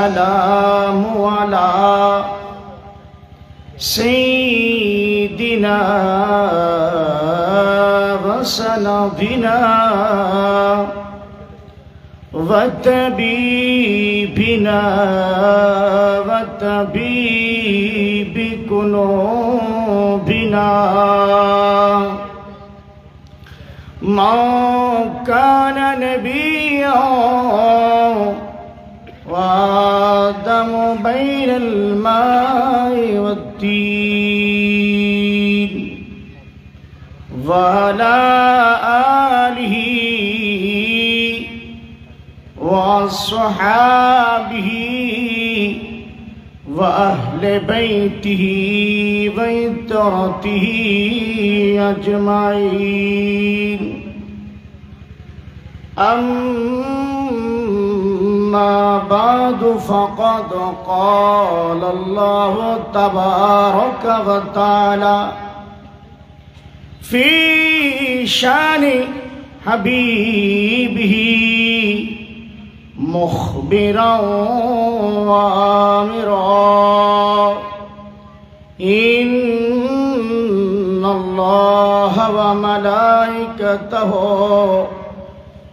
السلام على سيدنا وسندنا وتبيبنا وتبيب قلوبنا ما كان نبيا وآدم بين الماء والتين وعلى آله وصحابه وأهل بيته وإترته أجمعين. أما بعد فقد قال الله تبارك وتعالى في شان حبيبه مخبرا وامرا إن الله وملائكته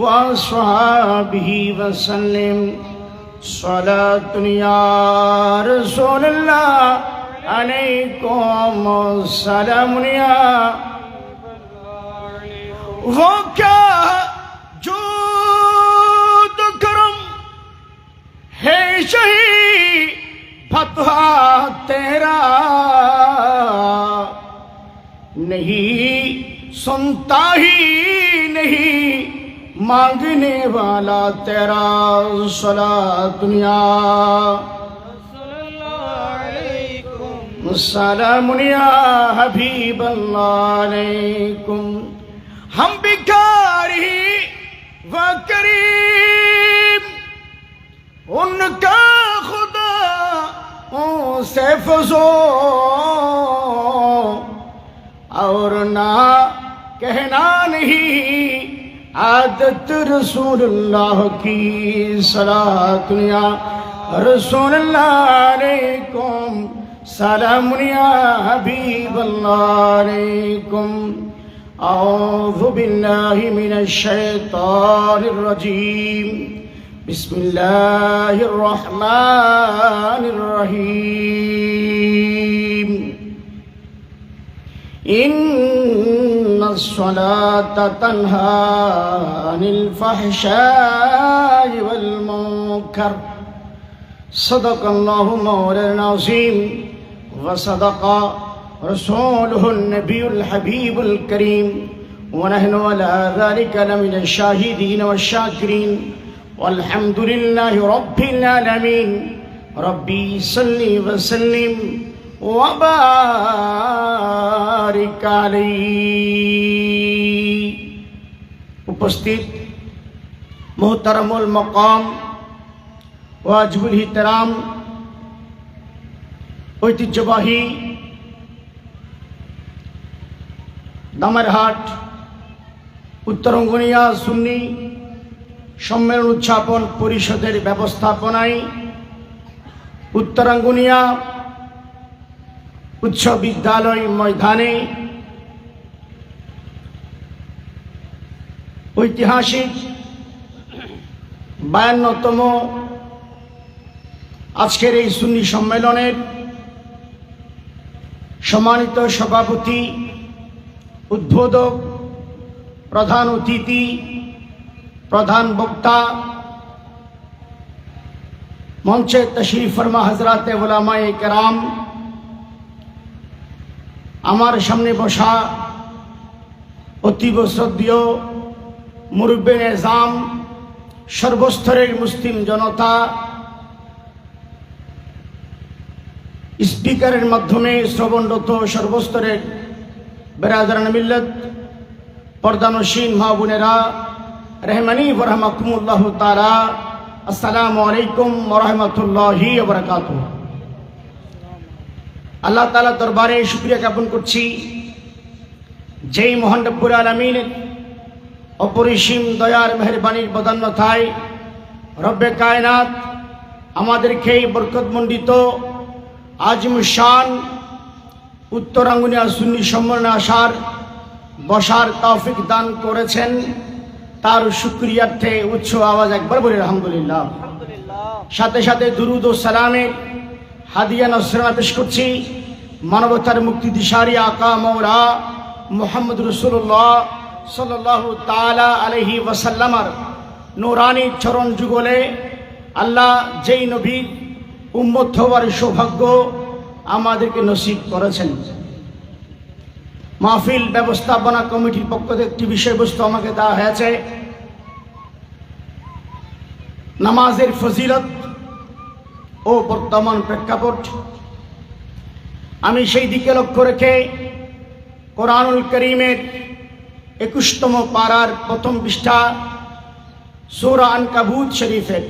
وأصحابه وسلم صلاة يا رسول الله عليكم السلام يا وكا جود کرم ہے شہی فتحہ تیرا نہیں سنتا ہی نہیں مانگنے والا تیرا سلا دنیا۔ السلام یا حبیب اللہ علیکم۔ ہم بکاری و کریم۔ ان کا خدا سے فضو اور نہ کہنا نہیں عادت رسول اللہ کی صلاح دنیا رسول اللہ علیکم سلام یا حبیب اللہ علیکم أعوذ بالله من الشيطان الرجيم بسم الله الرحمن الرحيم الصلاة تنهى عن الفحشاء والمنكر. صدق الله مولانا العظيم وصدق رسوله النبي الحبيب الكريم. ونحن على ذلك لمن الشاهدين والشاكرين. والحمد لله رب العالمين. ربي صل وسلم وبارك عليه উপস্থিত মোহতারামুল মকাম ওয়াজবুল হিতরাম ঐতিহ্যবাহী দামারহাট উত্তরঙ্গনিয়া সুন্নি সম্মেলন উদযাপন পরিষদের ব্যবস্থাপনায় উত্তরাঙ্গুনিয়া উচ্চ বিদ্যালয় ময়দানে ঐতিহাসিক বায়ান্নতম আজকের এই সুন্নি সম্মেলনের সম্মানিত সভাপতি, উদ্বোধক, প্রধান অতিথি, প্রধান বক্তা, মঞ্চে তশরিফ ফরমা হজরাতে ওলামায়ে কেরাম আমার সামনে বসা অতীব শ্রদ্ধীয় মুরব্বে নিজাম, সর্বস্তরের মুসলিম জনতা, স্পিকারের মাধ্যমে শ্রবণরত সর্বস্তরের বেরাদারান মিল্লত পর্দানসীন মা বোনেরা রেহমানি বরহমাকুমুল্লাহ তারা আসসালামু আলাইকুম ওরহমতুল্লাহি বরকাত আল্লাহ তালা দরবারে শুক্রিয়া জ্ঞাপন করছি। যেই মোহন রব্বুর আলমিনের অপরিসীম দয়ার মেহরবানির বদান্যতায় রব্বে কায়নাত আমাদেরকে এই বরকতমণ্ডিত আজম শান উত্তরাঙ্গুনিয়া সুন্নি সম্মেলনে আসার বসার তৌফিক দান করেছেন। তার শুক্রিয়ার্থে উচ্চ আওয়াজ একবার বলি আলহামদুলিল্লাহ। সাথে সাথে দুরুদ ও সালামের হাদিয়া নসরা পেশ করছি। মানবতার মুক্তি দিশারি আকা মৌরা মোহাম্মদ রসুল্লাহ সাল্লাহ তালা আলহি ওয়াসাল্লামার নোরানি চরণ যুগলে আল্লাহ যেই নবীর উম্মত হওয়ার সৌভাগ্য আমাদেরকে নসিব করেছেন। মাহফিল ব্যবস্থাপনা কমিটির পক্ষ থেকে একটি বিষয়বস্তু আমাকে দেওয়া হয়েছে। নামাজের ফজিলত ও বর্তমান প্রেক্ষাপট, আমি সেই দিকে লক্ষ্য রেখে কোরআনুল করিমের একুশতম পাড়ার প্রথম পৃষ্ঠা, সৌরা আনকাবুত শরীফের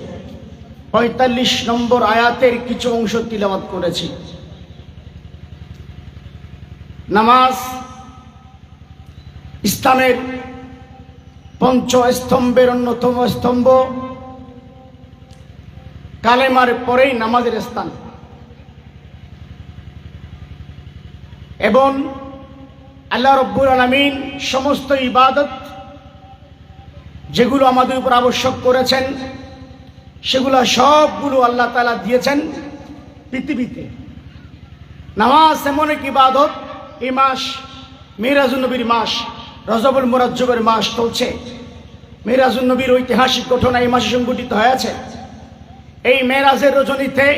পঁয়তাল্লিশ নম্বর আয়াতের কিছু অংশ তিলাবাত করেছি। নামাজ ইসলামের পঞ্চ স্তম্ভের অন্যতম স্তম্ভ কালেমার পরেই নামাজের স্থান। এবং আল্লাহ রব্বুল আলমিন সমস্ত ইবাদত যেগুলো আমাদের উপর আবশ্যক করেছেন, সেগুলো সবগুলো আল্লাহ তালা দিয়েছেন পৃথিবীতে। নামাজ এমন এক ইবাদত, এই মাস মিরাজুলনবীর মাস, রজবুল মুরাজ্জবের মাস চলছে। মিরাজুলনবীর ঐতিহাসিক ঘটনা এই মাসে সংঘটিত হয়েছে। এই মেরাজের রজনীতে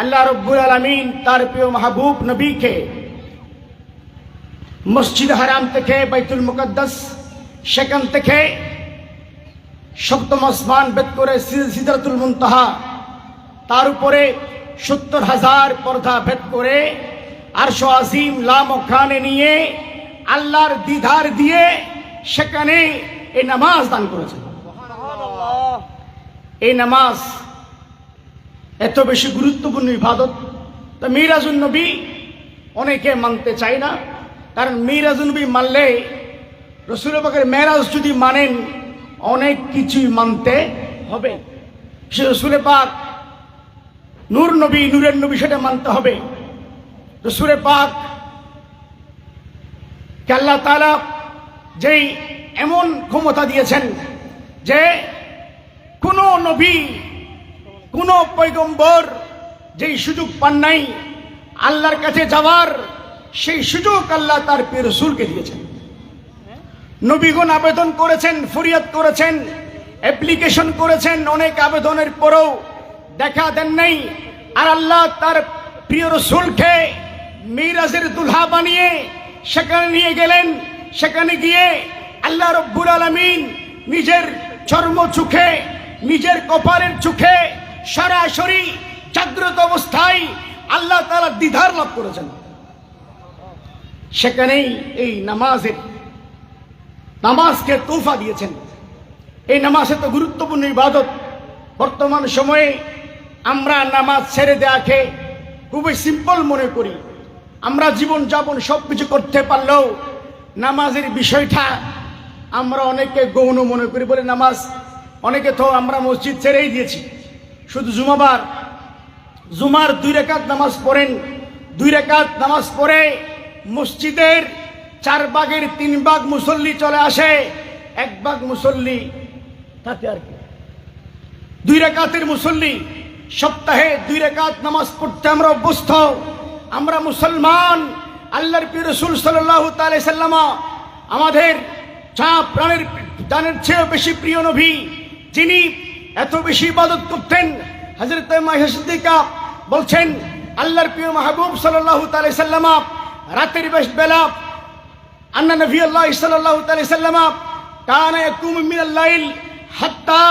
আল্লাহ রব্বুল আলমিন তার প্রিয় মাহবুব নবীকে মসজিদ হারাম থেকে বাইতুল মুকদ্দাস সেখান থেকে সপ্তম আসমান বেদ করে সিদারতুল মুনতাহা তার উপরে সত্তর হাজার পর্দা ভেদ করে আরশো আজিম লাম ওখানে নিয়ে আল্লাহর দিধার দিয়ে সেখানে এই নামাজ দান করেছেন। এই নামাজ এত বেশি গুরুত্বপূর্ণ ইবাদত তা মিরাজুল নবী অনেকে মানতে চায় না। কারণ মিরাজুল নবী মানলে রসুল পাকের মেরাজ যদি মানেন, অনেক কিছুই মানতে হবে। সে রসুল পাক নূর নবী, নূরের নবী সেটা মানতে হবে। রসুল পাক কে আল্লাহ তালা যেই এমন ক্ষমতা দিয়েছেন যে কোনো নবী কোনো পৈগম্বর যেই সুযোগ পান নাই, আল্লাহর কাছে যাওয়ার সেই সুযোগ আল্লাহ তার প্রিয় রসুলকে দিয়েছেন। নবীগণ আবেদন করেছেন, ফরিয়াদ করেছেন, অ্যাপ্লিকেশন করেছেন, অনেক আবেদনের পরেও দেখা দেন নাই। আর আল্লাহ তার প্রিয় রসুলকে মিরাজের দুলহা বানিয়ে সেখানে নিয়ে গেলেন। সেখানে গিয়ে আল্লাহ রব্বুল আলমিন নিজের চর্ম চোখে, নিজের কপালের চোখে সরাসরি জাগ্রত অবস্থায় আল্লাহ তারা দ্বিধার লাভ করেছেন। সেখানেই এই নামাজের নামাজকে তোফা দিয়েছেন। এই নামাজ এত গুরুত্বপূর্ণ ইবাদত। বর্তমান সময়ে আমরা নামাজ ছেড়ে দেওয়াকে খুবই সিম্পল মনে করি। আমরা জীবন যাপন সব কিছু করতে পারলেও নামাজের বিষয়টা আমরা অনেকে গৌণ মনে করি বলে নামাজ, অনেকে তো আমরা মসজিদ ছেড়েই দিয়েছি। শুধু জুমাবার। জুমার দুই রেখাত নামাজ পড়েন। দুই রেখাত নামাজ পড়ে মসজিদের চার ভাগের তিন ভাগ মুসল্লি চলে আসে, এক ভাগ মুসল্লি তাতে আর কি। দুই রেখাতের মুসল্লি সপ্তাহে দুই রেখাত নামাজ পড়তে আমরা অভ্যস্ত। আমরা মুসলমান, আল্লাহর প্রিয় রসুল সাল্লাহ সাল্লামা আমাদের চা প্রাণের জানের চেয়েও বেশি প্রিয় নবী, যিনি এত বেশি ইবাদত করতেন হজরত মাহিকা বলছেন, আল্লাহর প্রিয় মাহবুব সাল্লাহ তালে সাল্লামা রাতের বেশ বেলা, আন্না নবী আল্লাহ সাল্লাহ তালে সাল্লামা কানা ইয়াকুম মিনাল লাইল হাত্তা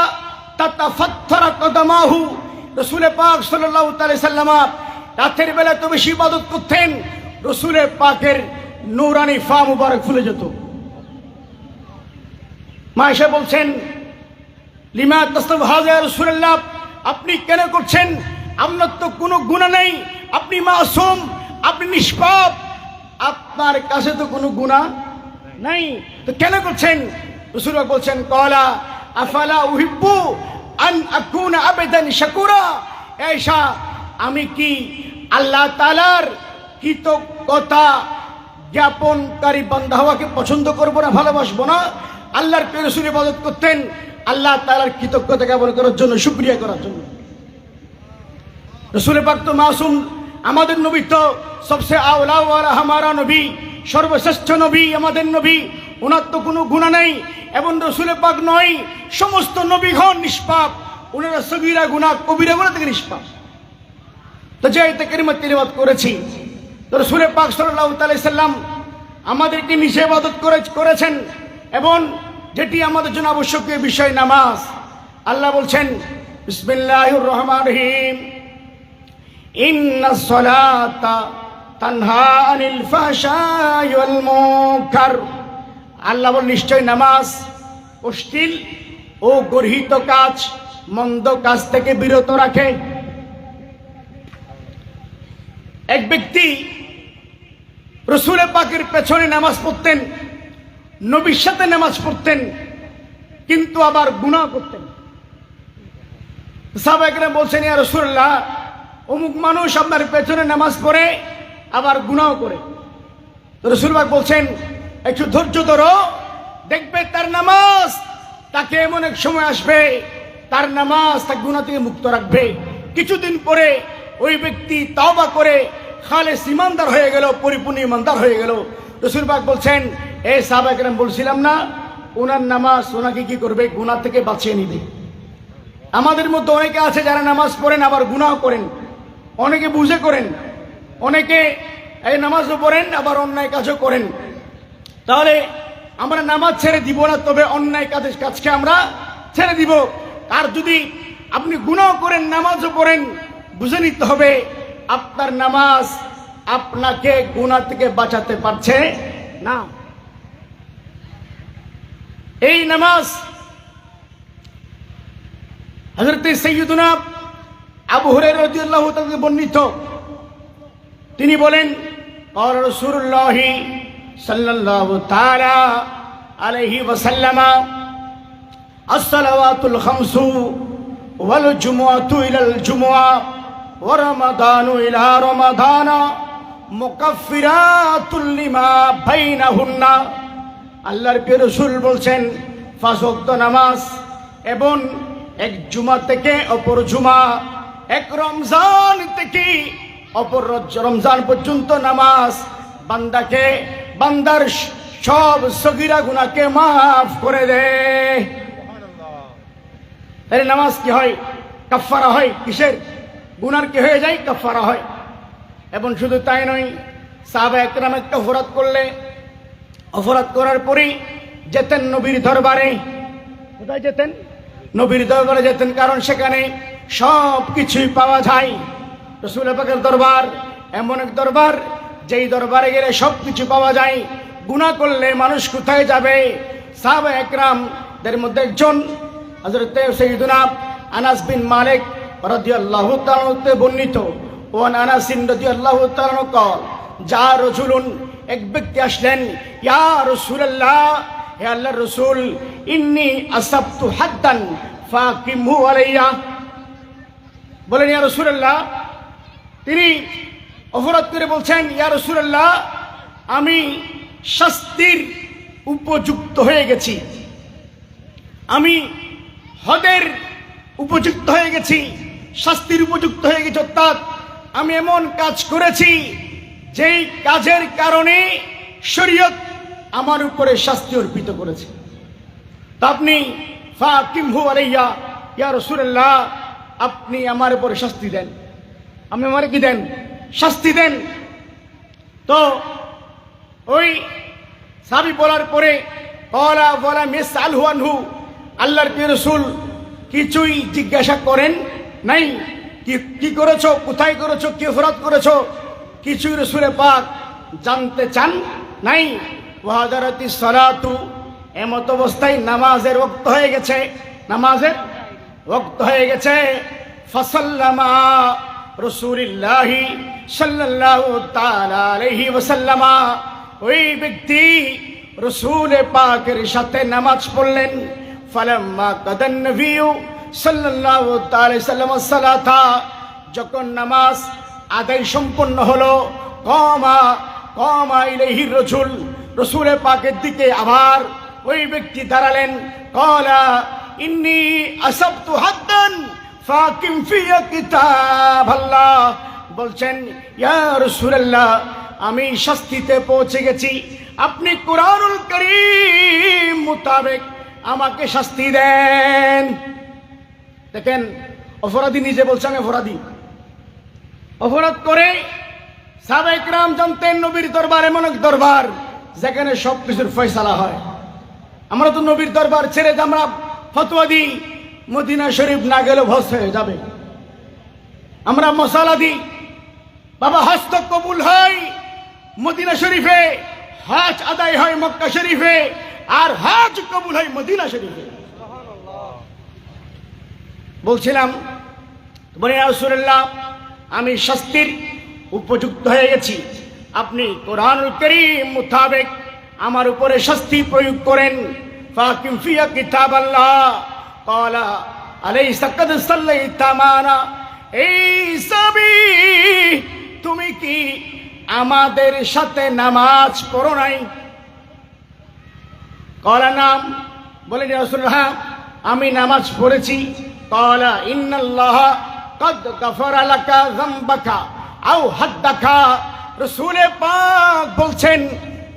তাতাফাত্তারা কদমাহু। রসুল পাক সাল্লাল্লাহু তাআলা সাল্লামা রাতের বেলা তো বেশি ইবাদত করতেন, রসুলের পাকের নৌরানি ফা মুবারক ফুলে যেত। মা এসে বলছেন লিমা তস্তব হাজা রসুল্লাহ আপনি কেন করছেন? আপনার তো কোনো গুণা নেই। আপনি মাসুম, আপনি নিষ্পাপ। আপনার কাছে তো কোনো গুণা নাই। তো কেন করছেন? রসুল্লাহ বলছেন, কলা আফালা উহিব্বু আন আকুন আবেদন শাকুরা। এইসা আমি কি আল্লাহ তালার কৃতজ্ঞতা জ্ঞাপনকারী বান্ধা হওয়াকে পছন্দ করব না, ভালোবাসবো না? আল্লাহর পেরসুরে মদত করতেন। আল্লাহ তালার কৃতজ্ঞতা জ্ঞাপন করার জন্য সুক্রিয়া করার জন্য। রসুল পাক তো মাসুম, আমাদের নবী তো সবসে আওলা হামারা নবী, সর্বশ্রেষ্ঠ নবী, আমাদের নবী। ওনার তো কোনো গুণা নেই, এবং রসুল পাক নয়, সমস্ত নবীগণ নিষ্পাপ। ওনারা সগিরা গুণা কবিরা গুণা থেকে নিষ্পাপ। তো যে এতে কেরিমত তিরিমত করেছি, তো রসুল পাক সাল্লাহ সাল্লাম আমাদেরকে ইবাদত করে করেছেন, এবং যেটি আমাদের জন্য আবশ্যকীয় বিষয় নামাজ। আল্লাহ বলছেন, বিসমিল্লাহির রহমান রহিম। আল্লাহ বল নিশ্চয় নামাজ অশ্লীল ও গর্হিত কাজ, মন্দ কাজ থেকে বিরত রাখে। এক ব্যক্তি রসুল পাকের পেছনে নামাজ পড়তেন নবীর সাথে নামাজ পড়তেন, কিন্তু আবার গুনাহ করতেন। সাহাবাহাম বলছেন, ইয়া রসুল্লাহ অমুক মানুষ আপনার পেছনে নামাজ পড়ে, আবার গুনাহ করে। রসুলবাগ বলছেন, একটু ধৈর্য ধরো, দেখবে তার নামাজ, তাকে এমন এক সময় আসবে, তার নামাজ তাকে গুণা থেকে মুক্ত রাখবে। কিছুদিন পরে ওই ব্যক্তি তাওবা করে খালে ইমানদার হয়ে গেল, পরিপূর্ণ ইমানদার হয়ে গেল। রসুলবাগ বলছেন এ সাহাবাহাম বলছিলাম না ওনার নামাজ ওনাকে কি করবে? গুণা থেকে বাঁচিয়ে নিবে। আমাদের মধ্যে অনেকে আছে যারা নামাজ পড়েন, আবার গুনাহ করেন। অনেকে বুঝে করেন। অনেকে এই নামাজও পড়েন, আবার অন্যায় কাজও করেন। তাহলে আমরা নামাজ ছেড়ে দিব না, তবে অন্যায় কাজের কাজকে আমরা ছেড়ে দিব। আর যদি আপনি গুনাহ করেন, নামাজও পড়েন, বুঝে নিতে হবে আপনার নামাজ আপনাকে গুনাহ থেকে বাঁচাতে পারছে না। এই নামাজ। হজরত সৈয়দুনা আবু রাদিয়াল্লাহু তাআলা বর্ণিত। তিনি বলেন আর রাসূলুল্লাহ সাল্লাল্লাহু তাআলা আলাইহি ওয়াসাল্লাম as-salawatul khamsu wal jumu'atu ila al-jumu'ah wa ramadanu ila ramadana মুকাফিরাতুল লিমা বাইনাহুন্না। আল্লাহর প্রিয় রাসূল বলছেন ওয়াক্ত নামাজ এবং এক জুমা থেকে অপর জুমা, এক রমজান থেকে অপর রমজান পর্যন্ত নামাজ। বান্দাকে, বান্দার সব সগিরা গুনাকে মাফ করে দে। তাহলে নামাজ কি হয়? কাফারা হয়? কিসের? গুনার কি হয়ে যায়? কাফারা হয়। এবং শুধু তাই নয় সাহাবা একরাম একটা অপরাধ করলে অপরাধ করার পরেই যেতেন নবীর দরবারে। কোথায় যেতেন? নবীর দরবারে যেতেন কারণ সেখানে সব কিছুই পাওয়া যায়। রসুল পাকের দরবার এমন এক দরবার, যেই দরবারে গেলে সব কিছু পাওয়া যায়। গুণা করলে মানুষ কোথায় যাবে? সাব একরাম দের মধ্যে একজন, হযরত সৈয়দুনা আনাস বিন মালিক তাআলা হতে বর্ণিত। ও আনাস রাদিয়াল্লাহু তাআলা কল, যা রসুলুন এক ব্যক্তি আসলেন, ইয়া রাসূলুল্লাহ, হে আল্লাহর রাসূল, ইন্নী আসাবতু হাদ্দান ফাকিমহু আলাইয়া। বলেন, ইয়া রাসূলুল্লাহ। তিনি অপরাধ করে বলছেন, ইয়া রাসূলুল্লাহ, আমি শাস্তির উপযুক্ত হয়ে গেছি। আমি হদের উপযুক্ত হয়ে গেছি, শাস্তির উপযুক্ত হয়ে গেছি, অর্থাৎ আমি এমন কাজ করেছি যেই কাজের কারণে শরীয়ত আমার উপরে শাস্তি অর্পিত করেছে। তা আপনি ফাকিমহু আলাইয়া ইয়া রাসূলুল্লাহ, আপনি আমার উপরে শাস্তি দেন। আপনি আমারে কি দেন? শাস্তি দেন। তো ওই সাবি বলার পরে কলা বলা মিস আলহু আনহু, আল্লাহর পি রসুল কিছুই জিজ্ঞাসা করেন নাই। কি করেছ? কোথায় করেছ? কি অপরাধ করেছ? কিছুই রসুলে পাক জানতে চান? নাই। ওয়াহাদারাতি সালাতু। এমত অবস্থায় নামাজের ওক্ত হয়ে গেছে। নামাজের ওক্ত হয়ে গেছে। ফসল্লামা রসুলিল্লাহি সাল্লাল্লাহু তাআলা আলাইহি ওয়াসাল্লামা। ওই ব্যক্তি রসুল পাকের সাথে নামাজ পড়লেন। ফালাম্মা কাদান নবিয়্যু সাল্লাল্লাহু তাআলা সাল্লাম সালাতা। যখন নামাজ আদায় সম্পন্ন হলো। কমা কমা ইলাইহি রসুল রসুল পাকের দিকে আবার ওই ব্যক্তি দাঁড়ালেন। কলা, ইন্নি আসাবতু হাদ্দান ফাকিম ফিয়া কিতাব আল্লাহ বলছেন, ইয়া রাসূলুল্লাহ, আমি শাস্তিতে পৌঁছে গেছি। আপনি কোরআনুল করিম মোতাবেক আমাকে শাস্তি দেন। দেখেন, অপরাধী নিজে বলছেন অপরাধী। অপরাধ করে সাবেক রাম জানতেন নবীর দরবার, এমন এক দরবার যেখানে সব কিছুর ফয়সালা হয়। আমরা তো নবীর দরবার ছেড়ে আমরা ফতোয়া দিই, মদিনা শরীফ না গেলে ভস হয়ে যাবে। আমরা মশালা দিই, বাবা হস্ত কবুল হয়, মদিনা শরীফে হজ আদায় হয় মক্কা শরীফে, আর হজ কবুল হয় মদিনা শরীফে। বলছিলাম, বলে রাসূলুল্লাহ আমি শাস্তির উপযুক্ত হয়ে গেছি। আপনি কোরআনুল করিম মোতাবেক আমার উপরে শাস্তি প্রয়োগ করেন। ফাকিফিয়া কিতাব আল্লাহ কলা আলাই সাকাদ সাল্লাই তামানা এই সবই তুমি কি আমাদের সাথে নামাজ পড়ো নাই? কলা নাম বলে হ্যাঁ আমি নামাজ পড়েছি। কলা ইন্নাল্লাহ কদ গফরা লাকা যামবাকা আও হাদ্দাকা রসুলে পাক বলছেন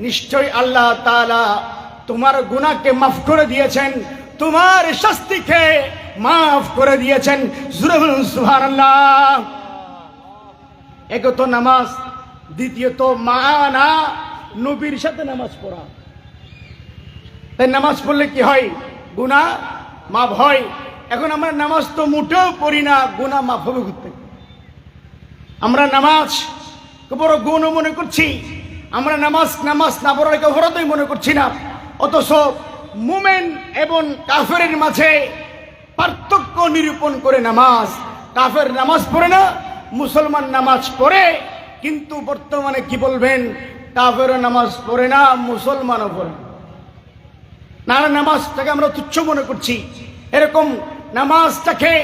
নিশ্চয় আল্লাহ তাআলা তোমার গুনাহকে মাফ করে দিয়েছেন, তোমার শাস্তিকে মাফ করে দিয়েছেন। জুরে বলুন সুবহানাল্লাহ। এক তো নামাজ, দ্বিতীয়ত মানা নবীর সাথে নামাজ পড়া। তাই নামাজ পড়লে কি হয়? গুণা মাফ হয়। এখন আমরা নামাজ তো মোটেও পড়ি না গুণা মাফ হবে করতে আমরা নামাজ বড় গুণ মনে করছি, আমরা নামাজ নামাজ না পড়ার অপরাধই মনে করছি না। অথচ মুমেন এবং কাফেরের মাঝে পার্থক্য নিরূপণ করে নামাজ। কাফের নামাজ পড়ে না, মুসলমান নামাজ পড়ে, কিন্তু বর্তমানে কি বলবেন? কাফেরও নামাজ পড়ে না, মুসলমানও পড়ে না। নামাজটাকে আমরা তুচ্ছ মনে করছি। এরকম নামাজটাকে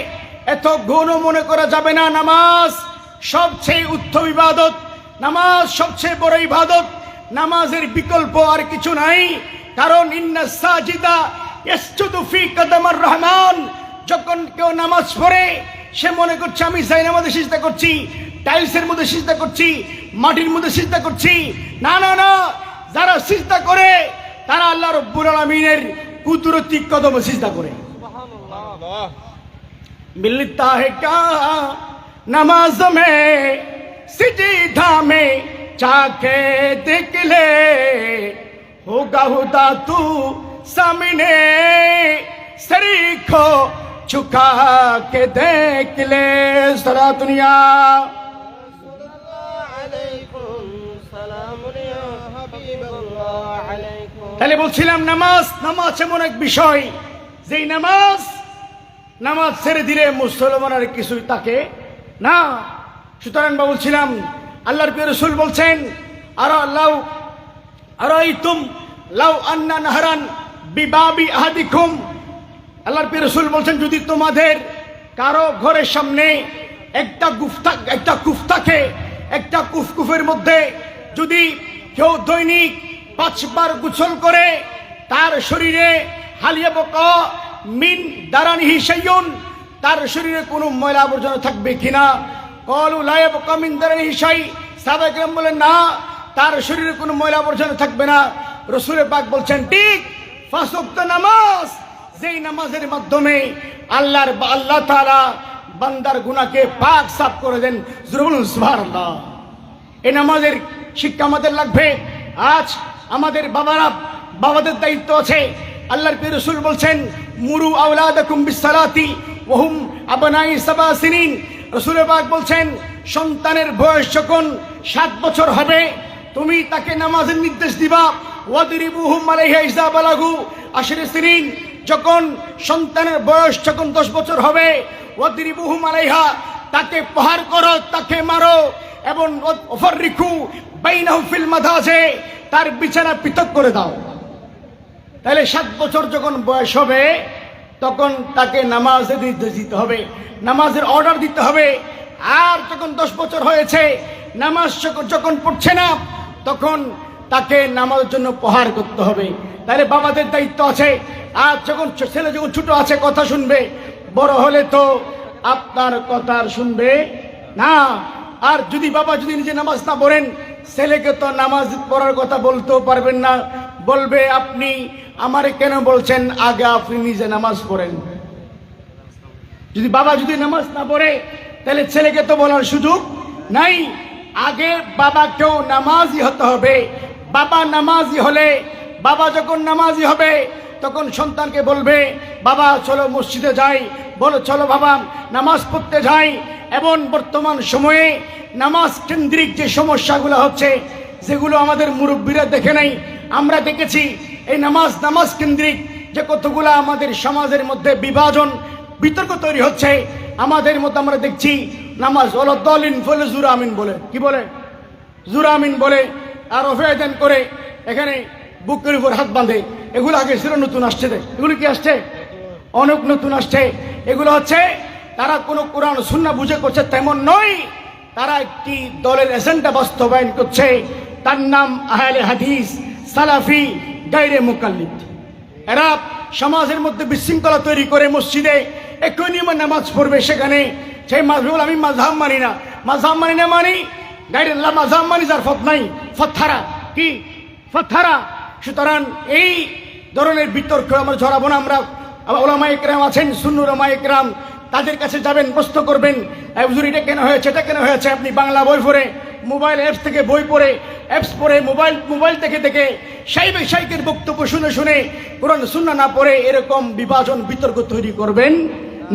এত গৌণ মনে করা যাবে না। নামাজ সবচেয়ে উত্তম ইবাদত, নামাজ সবচেয়ে বড় ইবাদত। নামাজের বিকল্প আর কিছু নাই, কারণ ইন্না সাজিদা ইয়াসজুদু ফি কদমার রহমান। যখন কেউ নামাজ পড়ে, সে মনে করছে, আমি জাইনামাজে সিজদা করছি, টাইলসের মধ্যে সিজদা করছি, মাটির মধ্যে সিজদা করছি। না না না, যারা সিজদা করে, তারা আল্লাহ রব্বুল আলমিনের কুদরতি কদম সিজদা করে। मिलता है क्या नमाज में सीधा में चाके देख ले होगा हुदा तू सामने शरीखो झुका के देख ले सरा दुनिया তাহলে বলছিলাম নামাজ নামাজ এমন এক বিষয় যেই নামাজ নামাজ ছেড়ে দিলে মুসলমানের কিছুই তাকে না। সুতরাং বা বলছিলাম, আল্লাহর প্রিয় রসুল বলছেন, আর লাউ আর তুম লাউ আন্না নাহারান বিবাবি আহাদিকুম? আল্লাহর প্রিয় রসুল বলছেন, যদি তোমাদের কারও ঘরের সামনে একটা গুফতা, একটা কুফ থাকে, একটা কুফকুফের মধ্যে যদি কেউ দৈনিক পাঁচবার গোসল করে, তার শরীরে হালিয়া বকা মিন দারানিহি সাইয়ুন তার শরীরে কোনো ময়লা আবর্জনা থাকবে কিনা? কলু লায়া বকা মিন দারানিহি সাই সাবেকরাম বলেন, না, তার শরীরে কোনো ময়লা আবর্জনা থাকবে না। রসুলে পাক বলছেন, ঠিক ফাঁসক্ত নামাজ, যেই নামাজের মাধ্যমে আল্লাহর আল্লাহ তারা বান্দার গুনাহকে পাক সাফ করে দেন। জুরুল এই নামাজের শিক্ষা আমাদের লাগবে। আজ আমাদের বাবারা, বাবাদের দায়িত্ব আছে। আল্লাহর প্রিয় রসুল বলছেন মুরু আওলাদাকুম বিসসালাতি ওহুম আবনাই সাবা সিনিন। রসুল পাক বলছেন, সন্তানের বয়স যখন সাত বছর হবে, তুমি তাকে নামাজের নির্দেশ দিবা। ওয়াদিরিবুহুম আলাইহা ইজা বালাগু আশির সিনিন। যখন সন্তানের বয়স যখন দশ বছর হবে, ওয়াদিরিবুহুম আলাইহা, তাকে প্রহার করো, তাকে মারো, এবং অফর রিখু বাইনাহু ফিল মাদাজে, তার বিছানা পৃথক করে দাও। তাহলে সাত বছর যখন বয়স হবে, তখন তাকে নির্দেশ দিতে হবে। নামাজের অর্ডার দিতে হবে। আর যখন দশ বছর হয়েছে, নামাজ যখন- পড়ছে না, তখন তাকে নামাজের জন্য প্রহার করতে হবে। তাহলে বাবাদের দায়িত্ব আছে। আর যখন ছেলে যখন ছোট আছে, কথা শুনবে। বড় হলে তো আপনার কথা শুনবে না। আর যদি বাবা যদি নিজে নামাজ না পড়েন, ছেলেকে তো নামাজ পড়ার কথা বলতেও পারবেন না। বলবে, আপনি আমারে কেন বলছেন, আগে আপনি নিজে নামাজ পড়েন। যদি বাবা যদি নামাজ না পড়ে, তাহলে ছেলেকে তো বলার সুযোগ নাই। আগে বাবাকেও নামাজি হতে হবে। বাবা নামাজি হলে, বাবা যখন নামাজি হবে, তখন সন্তানকে বলবে, বাবা, চলো মসজিদে যাই। বলো, চলো বাবা, নামাজ পড়তে যাই। এবং বর্তমান সময়ে নামাজ কেন্দ্রিক যে সমস্যাগুলো হচ্ছে, যেগুলো আমাদের মুরব্বীরা দেখে নাই, আমরা দেখেছি। এই নামাজ নামাজ কেন্দ্রিক যে কতগুলো আমাদের সমাজের মধ্যে বিভাজন, বিতর্ক তৈরি হচ্ছে, আমাদের মধ্যে আমরা দেখছি নামাজ দলিন বলে জুরামিন বলে। কি বলে? জুরামিন বলে, আর অফেদান করে এখানে বুকের উপর হাত বাঁধে। এগুলো আগে ছিল, নতুন আসছে। এগুলো কি আসছে? অনেক নতুন আসছে। এগুলো হচ্ছে, তারা কোনো কোরআন শূন্য বুঝে করছে তেমন নয়, তারা একটি দলের এজেন্ডা বাস্তবায়ন করছে। তার নাম আহলে হাদিস, সালাফি গাইরে মুকাল্লিদ। এরা সমাজের মধ্যে বিশৃঙ্খলা তৈরি করে মসজিদে, একই নিয়মে নামাজ পড়বে সেখানে। সেই মাঝবুল আমি মাঝহাব মানি না। মাঝহাব মানি না মানি গাইরে মাঝহাব মানি যার ফত নাই ফথারা কি? ফথারা সুতরাং এই ধরনের বিতর্ক আমরা ঝরাবো না, আমরা ওলামা একরাম আছেন সুন্নুর ওলামা একরাম তাদের কাছে যাবেন, প্রশ্ন করবেন "এই হুজুর, এটা কেন হয়েছে, এটা কেন হয়েছে? আপনি বাংলা বই পড়ে মোবাইল অ্যাপস থেকে বই পড়ে অ্যাপস পড়ে, মোবাইল মোবাইল থেকে দেখে সাইবে সাইকের বক্তব্য শুনে শুনে কোরআন শুননা না পড়ে এরকম বিভাজন, বিতর্ক তৈরি করবেন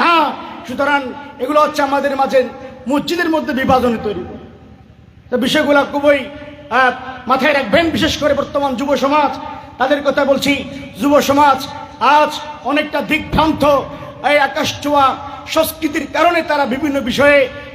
না। সুতরাং এগুলো হচ্ছে আমাদের মাঝে মসজিদের মধ্যে বিভাজন তৈরি। তো বিষয়গুলো খুবই মাথায় রাখবেন। বিশেষ করে বর্তমান যুব সমাজ, তাদের কথা বলছি। যুব সমাজ আজ অনেকটা দিকভ্রান্ত এই আকাশ ছোঁয়া সংস্কৃতির কারণে তারা বিভিন্ন বিষয়ে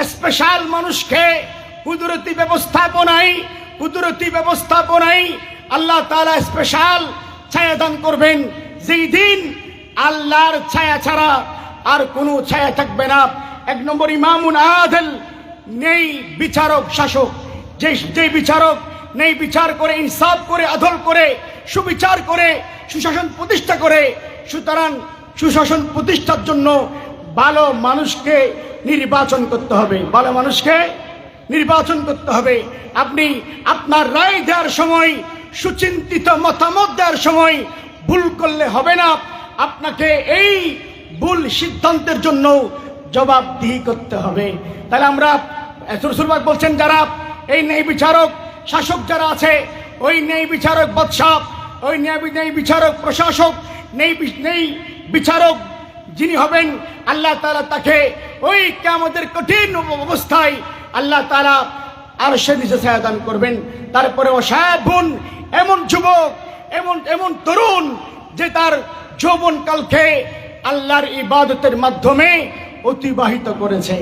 স্পেশাল মানুষকে কুদরতি ব্যবস্থাপনায় কুদরতি ব্যবস্থাপনায় আল্লাহ তাআলা স্পেশাল ছায়া দান করবেন। যেই দিন আল্লাহর ছায়া ছাড়া আর কোনো ছায়া থাকবে না। এক নম্বর ইমামুন আদল, নেই বিচারক শাসক। যে যে বিচারক নেই বিচার করে, ইনসাফ করে, আদল করে, সুবিচার করে, সুশাসন প্রতিষ্ঠা করে, সুতরাং সুশাসন প্রতিষ্ঠার জন্য ভালো মানুষকে নির্বাচন করতে হবে। ভালো মানুষকে, নির্বাচন করতে হবে। আপনি আপনার রায় দেওয়ার সময়, সুচিন্তিত মতামত দেওয়ার সময় ভুল করলে হবে না। আপনাকে এই ভুল সিদ্ধান্তের জন্য জবাবদিহি করতে হবে। তাহলে আমরা রসুলবাগ বলছেন, যারা এই ন্যায় বিচারক, শাসক যারা আছে, ওই ন্যায় বিচারক বৎসব ওই ন্যায় ন্যায় বিচারক প্রশাসক নেই নেই বিচারক যিনি হবেন আল্লাহ তাআলা তাকে ওই আমাদের কঠিন অবস্থায় আল্লাহ তাআলা আর সে নিজে দান করবেন। তারপরে অসাবুন এমন যুবক, এমন এমন তরুণ যে তার যৌবন কালকে আল্লাহর ইবাদতের মাধ্যমে অতিবাহিত করেছে।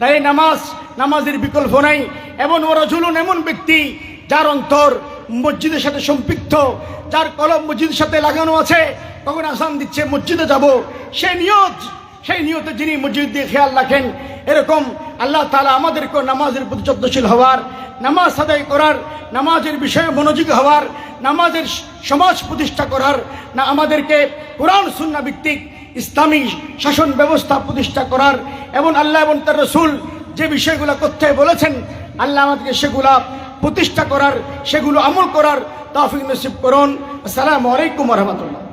তাই নামাজ, নামাজের বিকল্প নাই। এমন ওরা ঝুলুন এমন ব্যক্তি যার অন্তর মসজিদের সাথে সম্পৃক্ত, যার কলম মসজিদের সাথে লাগানো আছে কখন আসান দিচ্ছে, মসজিদে যাব। সেই নিয়ত, সেই নিয়তে যিনি মসজিদ দিয়ে খেয়াল রাখেন, এরকম আল্লাহ তালা আমাদেরকে নামাজের প্রতি যত্নশীল হওয়ার, নামাজ আদায় করার, নামাজের বিষয়ে মনোযোগী হওয়ার, নামাজের সমাজ প্রতিষ্ঠা করার, না আমাদেরকে কোরআন সুন্না ভিত্তিক ইসলামী শাসন ব্যবস্থা প্রতিষ্ঠা করার, এবং আল্লাহ এবং তার রসুল যে বিষয়গুলো করতে বলেছেন, আল্লাহ আমাদেরকে সেগুলা প্রতিষ্ঠা করার সেগুলো আমল করার তাফিক নসিব করুন। আসসালামু আলাইকুম রহমতুল্লাহ।